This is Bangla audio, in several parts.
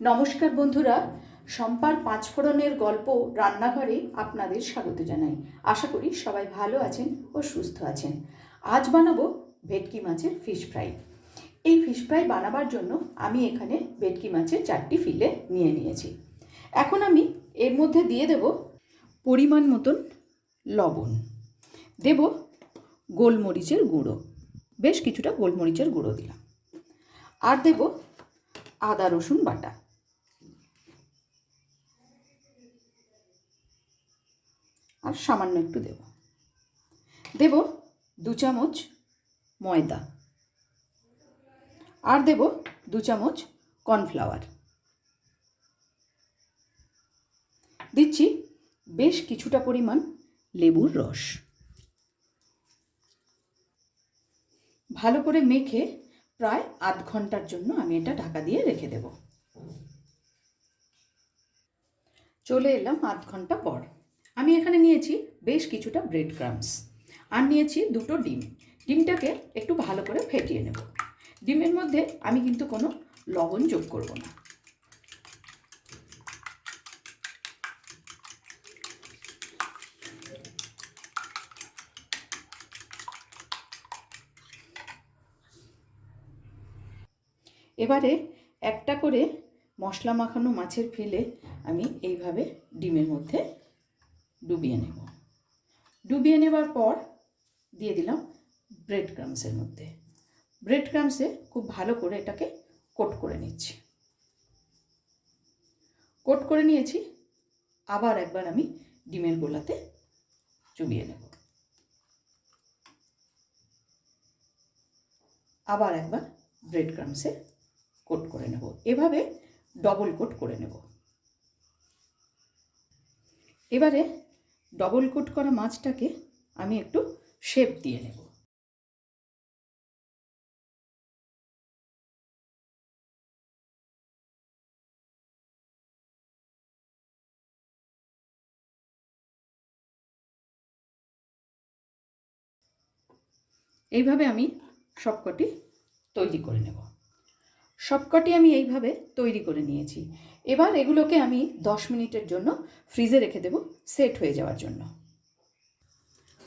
নমস্কার বন্ধুরা, সম্পার পাঁচফোড়নের গল্প রান্নাঘরে আপনাদের স্বাগত জানাই। আশা করি সবাই ভালো আছেন ও সুস্থ আছেন। আজ বানাবো ভেটকি মাছের ফিশ ফ্রাই এই ফিশ ফ্রাই বানাবার জন্য আমি এখানে ভেটকি মাছের চারটি ফিলে নিয়ে নিয়েছি। এখন আমি এর মধ্যে দিয়ে দেব পরিমাণ মতন লবণ। দেব গোলমরিচের গুঁড়ো। বেশ কিছুটা গোলমরিচের গুঁড়ো দিলাম। আর দেব আদা রসুন বাটা। আর সামান্য একটু দেব। দেব দু চামচ ময়দা। আর দেব দু চামচ কর্নফ্লাওয়ার। দিচ্ছি বেশ কিছুটা পরিমাণ লেবুর রস। ভালো করে মেখে প্রায় আধ ঘণ্টার জন্য আমি এটা ঢাকা দিয়ে রেখে দেব। চলে এলাম আধ ঘণ্টা পর। আমি এখানে নিয়েছি বেশ কিছুটা ব্রেড ক্রামস আর নিয়েছি দুটো ডিম। ডিমটাকে একটু ভালো করে ফেটিয়ে নেব। ডিমের মধ্যে আমি কিন্তু কোনো লবণ যোগ করব না। এবারে একটা করে মশলা মাখানো মাছের ফেলে আমি এইভাবে ডিমের মধ্যে ডুবিয়ে নেব। ডুবিয়ে নেবার পর দিয়ে দিলাম ব্রেড ক্রামসের মধ্যে। ব্রেড ক্রামসে খুব ভালো করে এটাকে কোট করে নিচ্ছি। কোট করে নিয়েছি, আবার একবার আমি ডিমের গোলাতে চুবিয়ে নেব। আবার একবার ব্রেড ক্রামসে কোট করে নেব। এভাবে ডবল কোট করে নেব। এবারে ডবল কোট করা মাছটাকে আমি একটু শেপ দিয়ে নেব। এইভাবে আমি সবকটি তৈরি করে নেব। সবকটি আমি এইভাবে তৈরি করে নিয়েছি। এবার এগুলোকে আমি দশ মিনিটের জন্য ফ্রিজে রেখে দেব সেট হয়ে যাওয়ার জন্য।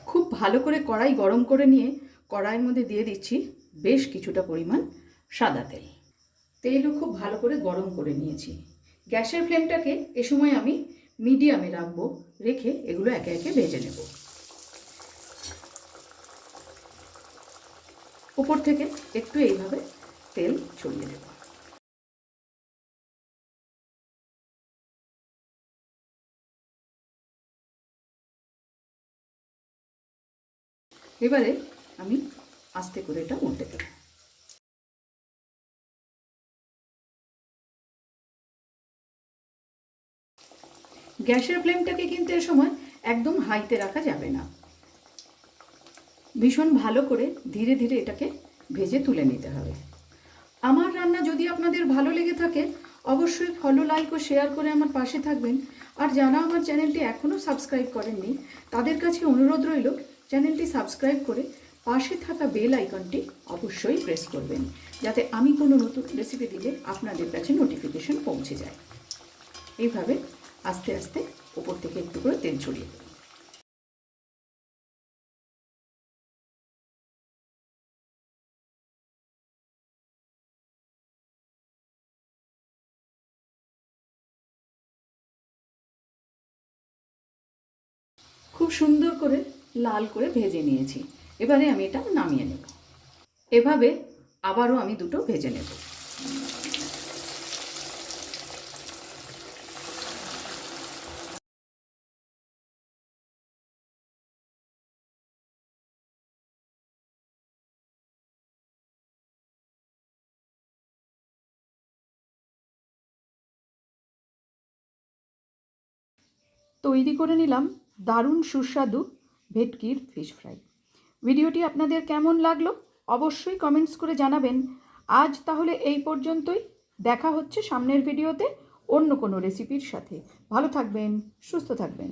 খুব ভালো করে কড়াই গরম করে নিয়ে কড়াইয়ের মধ্যে দিয়ে দিচ্ছি বেশ কিছুটা পরিমাণ সাদা তেল। তেলও খুব ভালো করে গরম করে নিয়েছি। গ্যাসের ফ্লেমটাকে এ সময় আমি মিডিয়ামে রাখব, রেখে এগুলো একে একে ভেজে নেব। উপর থেকে একটু এইভাবে তেল ছড়িয়ে দেব। এবারে আমি আস্তে করে এটা উল্টে দেব। গ্যাসের ফ্লেমটাকে কিন্তু এ সময় একদম হাইতে রাখা যাবে না। ভীষণ ভালো করে ধীরে ধীরে এটাকে ভেজে তুলে নিতে হবে। আমার রান্না যদি আপনাদের ভালো লেগে থাকে, অবশ্যই ফলো লাইক ও শেয়ার করে আমার পাশে থাকবেন। আর যারা আমার চ্যানেলটি এখনও সাবস্ক্রাইব করেননি, তাদের কাছে অনুরোধ রইল, চ্যানেলটি সাবস্ক্রাইব করে পাশে থাকা বেল আইকনটি অবশ্যই প্রেস করবেন, যাতে আমি কোনো নতুন রেসিপি দিলে আপনাদের কাছে নোটিফিকেশন পৌঁছে যায়। এইভাবে আস্তে আস্তে ওপর থেকে একটু করে তেল ছড়িয়ে খুব সুন্দর করে লাল করে ভেজে নিয়েছি। এবারে আমি এটা নামিয়ে নেব। এভাবে আবারও আমি দুটো ভেজে নেব। তৈরি করে নিলাম। দারুণ সুস্বাদু ভেটকির ফিশ ফ্রাই ভিডিওটি আপনাদের কেমন লাগল অবশ্যই কমেন্টস করে জানাবেন। আজ তাহলে এই পর্যন্তই। দেখা হচ্ছে সামনের ভিডিওতে অন্য কোনো রেসিপির সাথে। ভালো থাকবেন, সুস্থ থাকবেন।